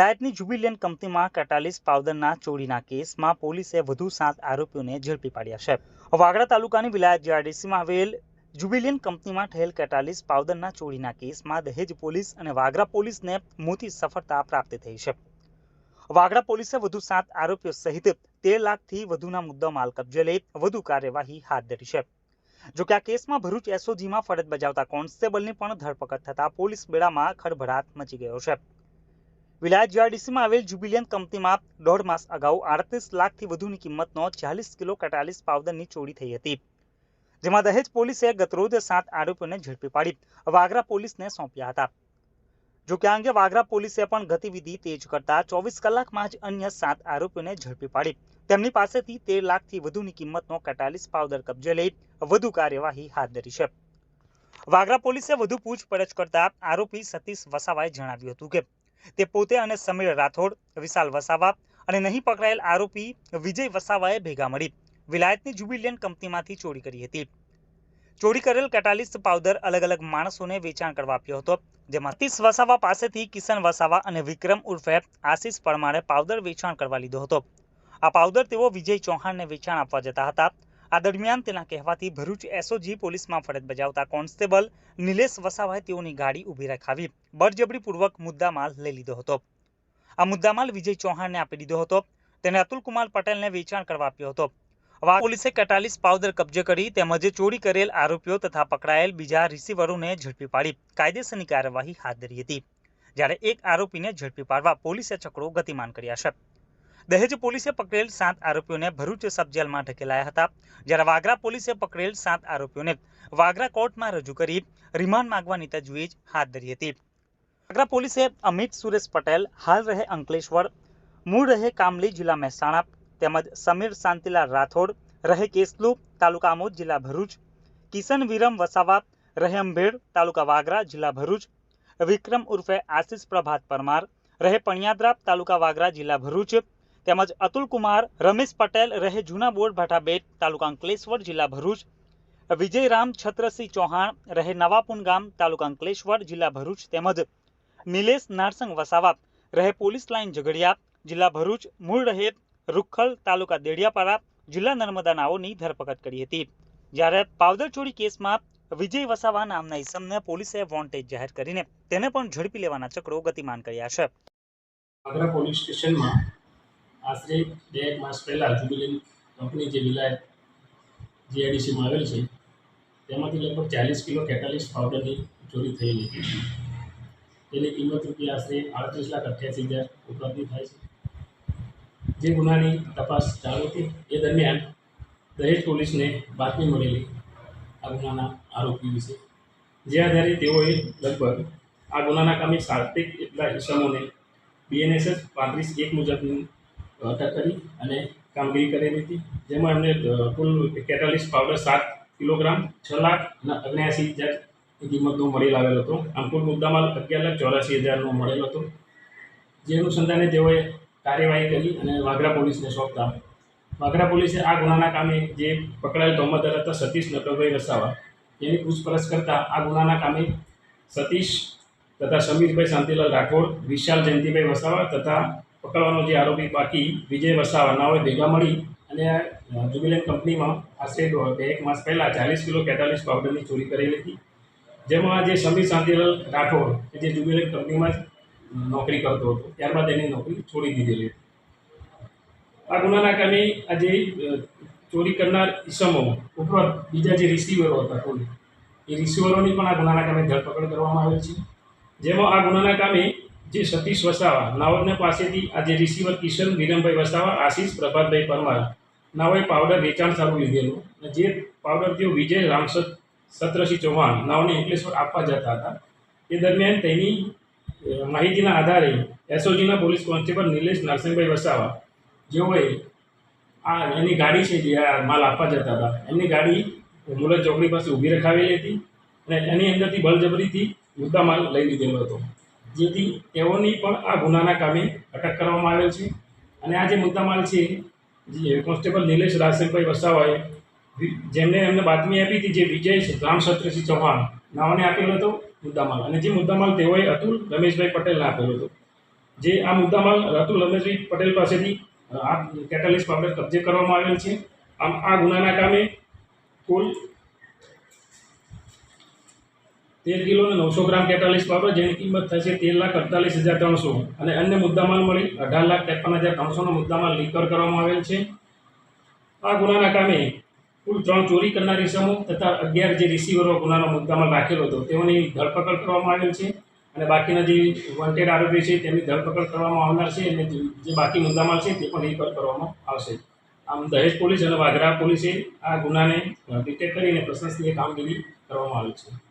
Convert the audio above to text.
વિલાયતની જુબિલિયન કંપનીમાં કટાલીસ પાવડરના ચોરીના કેસમાં પોલીસે વધુ સાત આરોપીઓને ઝડપી પાડ્યા છે. વાગડા તાલુકાની વિલાયત જીઆરડીસીમાં આવેલ જુબિલિયન કંપનીમાં થયેલ કેટાલીસ પાવડરના ચોરીના કેસમાં દહેજ પોલીસ અને વાગરા પોલીસને મોટી સફળતા પ્રાપ્ત થઈ છે. વાગડા પોલીસે વધુ સાત આરોપીઓ સહિત તેર લાખથી વધુના મુદ્દા માલ કબજે લઈ વધુ કાર્યવાહી હાથ ધરી છે. જોકે આ કેસમાં ભરૂચ એસઓજીમાં ફરજ બજાવતા કોન્સ્ટેબલની પણ ધરપકડ થતા પોલીસ બેડામાં ખળભળાટ મચી ગયો છે. વિલાયત જીઆરડીસીમાં આવેલ જુબિલિયન કંપનીમાં દોઢ માસ અગાઉ આડત્રીસ લાખથી વધુની કિંમતનો ચાલીસ કિલો કટાલીસ પાવડરની ચોરી થઈ હતી, જેમાં દહેજ પોલીસે ગતરોજ સાત આરોપીઓને ઝડપી પાડી વાગરા પોલીસને સોંપ્યા હતા. જો કે આ અંગે વાગરા પોલીસે પણ ગતિવિધિ તેજ કરતા ચોવીસ કલાકમાં જ અન્ય સાત આરોપીઓને ઝડપી પાડી, તેમની પાસેથી તેર લાખથી વધુની કિંમતનો કટાલીસ પાવડર કબજે લઈ વધુ કાર્યવાહી હાથ ધરી છે. વાગરા પોલીસે વધુ પૂછપરછ કરતા આરોપી સતીશ વસાવાએ જણાવ્યું હતું કે તે પોતે અને સમીર રાઠોડ, વિશાલ વસાવા અને નહીં પકડાયેલ આરોપી વિજય વસાવાએ ભેગા મળી વિલાયતની જુબિલિયન કંપનીમાંથી ચોરી કરી હતી. ચોરી કરેલ કેટાલિસ્ટ પાવડર અલગ અલગ માણસોને વેચાણ કરવા આપ્યો હતો, જેમાં તીસ વસાવા પાસેથી કિશન વસાવા અને વિક્રમ ઉર્ફે આશીષ પરમારે પાવડર વેચાણ કરવા લીધો હતો. આ પાવડર તેઓ વિજય ચૌહાણને વેચાણ આપવા જતા હતા. આ દરમિયાન તેના કહેવાથી ભરૂચ એસઓજી પોલીસમાં ફરજ બજાવતા કોન્સ્ટેબલ નિલેશ વસાવાએ તેઓની ગાડી ઊભી રખાવી બળજબરીપૂર્વક મુદ્દામાલ લઈ લીધો હતો. આ મુદ્દામાલ વિજય ચૌહાણને આપી દીધો હતો. તેને અતુલકુમાર પટેલને વેચાણ કરવા આપ્યો હતો. પોલીસે કટાલીસ પાવડર કબજે કરી તેમજ ચોરી કરેલ આરોપીઓ તથા પકડાયેલ બીજા રિસીવરોને ઝડપી પાડી કાયદેસરની કાર્યવાહી હાથ ધરી હતી. જ્યારે એક આરોપીને ઝડપી પાડવા પોલીસે ચક્રો ગતિમાન કર્યા છે. દહેજ પોલીસે પકડેલ સાત આરોપીઓને ભરૂચ સબ જેલમાં ઢકેલાયા હતા. જ્યારે વાગરા પોલીસે પકડેલ સાત આરોપીઓને વાગરા કોર્ટમાં રજૂ કરી રિમાન્ડ માંગવાની તજવીજ હાથ ધરી હતી. વાગરા પોલીસે અમિત સુરેશ પટેલ, હાલ રહે અંકલેશ્વર, મૂળ રહે કામલી જિલ્લા મહેસાણા, તેમજ સમીર શાંતિલાલ રાઠોડ, રહે કેસલુ તાલુકા આમોદ જિલ્લા ભરૂચ, કિશન વિરમ વસાવા, રહે અંભેડ તાલુકા વાગરા જિલ્લા ભરૂચ, વિક્રમ ઉર્ફે આશિષ પ્રભાત પરમાર, રહે પણિયાદરા તાલુકા વાગરા જિલ્લા ભરૂચ તેમજ અતુલ રમેશ પટેલ, રહે જૂના બોર્ડ ભાટાબેટ તાલુકા અંકલેશ્વર, જિલ્લા ભરૂચ. વિજયરામ છત્રસિંહ ચૌહાણ, રહે નવાપુન ગામ, તાલુકા અંકલેશ્વર, જિલ્લા ભરૂચ તેમજ નિલેશ નારસંગ વસાવા, રહે પોલીસ લાઇન ઝઘડિયા, જિલ્લા ભરૂચ, મૂળ રહે રૂખલ, તાલુકા દેડિયાપાડા, જિલ્લા નર્મદા નાઓની ધરપકડ કરી હતી. જ્યારે પાવદર ચોરી કેસમાં વિજય વસાવા નામના ઇસમને પોલીસે વોન્ટેજ જાહેર કરીને તેને પણ ઝડપી લેવાના ચક્રો ગતિમાન કર્યા છે. આગ્રા પોલીસ સ્ટેશનમાં આશરે બે એક માસ પહેલાં જુબિલિયન કંપની જે વિલાયત જીઆઈડીસીમાં આવેલ છે, તેમાંથી લગભગ ચાલીસ કિલો કેટાલિસ પાવડરની ચોરી થયેલી તેની કિંમત રૂપિયા આશરે આડત્રીસ લાખ અઠ્યાસી હજાર ઉપલબ્ધિ થાય છે. જે ગુનાની તપાસ ચાલુ હતી, એ દરમિયાન દહેજ પોલીસને બાતમી મળેલી આ ગુનાના આરોપી વિશે. જે આધારે તેઓએ લગભગ આ ગુનાના કામે સાર્થિક એટલા ઇસમોને બીએનએસએસ પાંત્રીસ એક મુજબની અટક કરી અને કામગીરી કરેલી હતી. જેમાં એમને કુલ કેટાલિસ પાવડર સાત કિલોગ્રામ છ લાખ અને અગ્યાસી હજારની કિંમતનો મળી આવેલો હતો. આમ કુલ મુદ્દામાલ અગિયાર લાખ ચોરાસી હજારનો મળેલો હતો. જે અનુસંધાને તેઓએ કાર્યવાહી કરી અને વાગરા પોલીસને સોંપતા. વાગરા પોલીસે આ ગુનાના કામે જે પકડાયેલ તોમતદાર હતા સતીશ નકલભાઈ વસાવા એની પૂછપરછ કરતાં આ ગુનાના કામે સતીશ તથા સમીરભાઈ શાંતિલાલ રાઠોડ, વિશાલ જયંતિભાઈ વસાવા તથા પકડવાનો જે આરોપી બાકી વિજય વસાવા નાઓએ ભેગા મળી અને જુબિલેન્ટ કંપનીમાં આશરે બે એક માસ પહેલાં ચાલીસ કિલો કેટાલિસ પાવડરની ચોરી કરેલી હતી. જેમાં જે સમીર શાંતિલાલ રાઠોડ કે જે જુબિલેન્ટ કંપનીમાં જ નોકરી કરતો હતો. ત્યારબાદ એની નોકરી છોડી દીધેલી હતી. આ ગુનાના કામે આ જે ચોરી કરનાર ઈસમો ઉપરાંત બીજા જે રિસીવરો હતા કુલ એ રિસીવરોની પણ આ ગુનાના કામે ધરપકડ કરવામાં આવેલ છે. જેમાં આ ગુનાના કામે જે સતીશ વસાવા નાવડને પાસેથી આજે રિસીવર કિશન વિરમભાઈ વસાવા, આશીષ પ્રભાતભાઈ પરમાર, નાઓએ પાવડર વેચાણ સારું લીધેલું અને જે પાવડર તેઓ વિજય રામસદ સત્રસિંહ ચૌહાણ નાવને અંકલેશ્વર આપવા જતા હતા. એ દરમિયાન તેની માહિતીના આધારે એસઓજીના પોલીસ કોન્સ્ટેબલ નિલેશ નરસિંહભાઈ વસાવા, જેઓએ આ એની ગાડી છે જે આ માલ આપવા જતા હતા, એમની ગાડી મુલત ચોકડી પાસે ઊભી રખાવેલી હતી અને એની અંદરથી બળજબરીથી મુદ્દા માલ લઈ લીધેલો હતો. જેથી તેઓની પણ આ ગુનાના કામે અટક કરવામાં આવેલ છે. અને આ જે મુદ્દામાલ છે, જે કોન્સ્ટેબલ નિલેશ રાજસિંહભાઈ વસાવાએ જેમને એમને બાતમી આપી હતી જે વિજય રામસત્રસિંહ ચૌહાણ, નાઓને આપેલો હતો મુદ્દામાલ. અને જે મુદ્દામાલ તેઓએ અતુલ રમેશભાઈ પટેલને આપેલો હતો. જે આ મુદ્દામાલ અતુલ રમેશભાઈ પટેલ પાસેથી આ કેટાલિસ્ટ પાવડર કબજે કરવામાં આવેલ છે. આમ આ ગુનાના કામે કુલ તેર કિલો અને નવસો ગ્રામ કેટાલિસ પાવડર જેની કિંમત થશે તેર લાખ અડતાલીસ હજાર ત્રણસો. અને અન્ય મુદ્દામાલ મળી અઢાર લાખ ત્રેપન હજાર ત્રણસોનો મુદ્દામાલ લીકર કરવામાં આવેલ છે. આ ગુનાના કામે કુલ ત્રણ ચોરી કરનારી ઇસમો તથા અગિયાર જે રિસીવરો ગુનાનો મુદ્દામાલ રાખેલો હતો, તેઓની ધરપકડ કરવામાં આવેલ છે. અને બાકીના જે વોન્ટેડ આરોપી છે, તેમની ધરપકડ કરવામાં આવનાર છે અને જે જે બાકી મુદ્દામાલ છે, તે પણ રિકવર કરવામાં આવશે. આમ દહેજ પોલીસ અને વાઘરા પોલીસે આ ગુનાને ડિટેક્ટ કરીને પ્રશંસનીય કામગીરી કરવામાં આવી છે.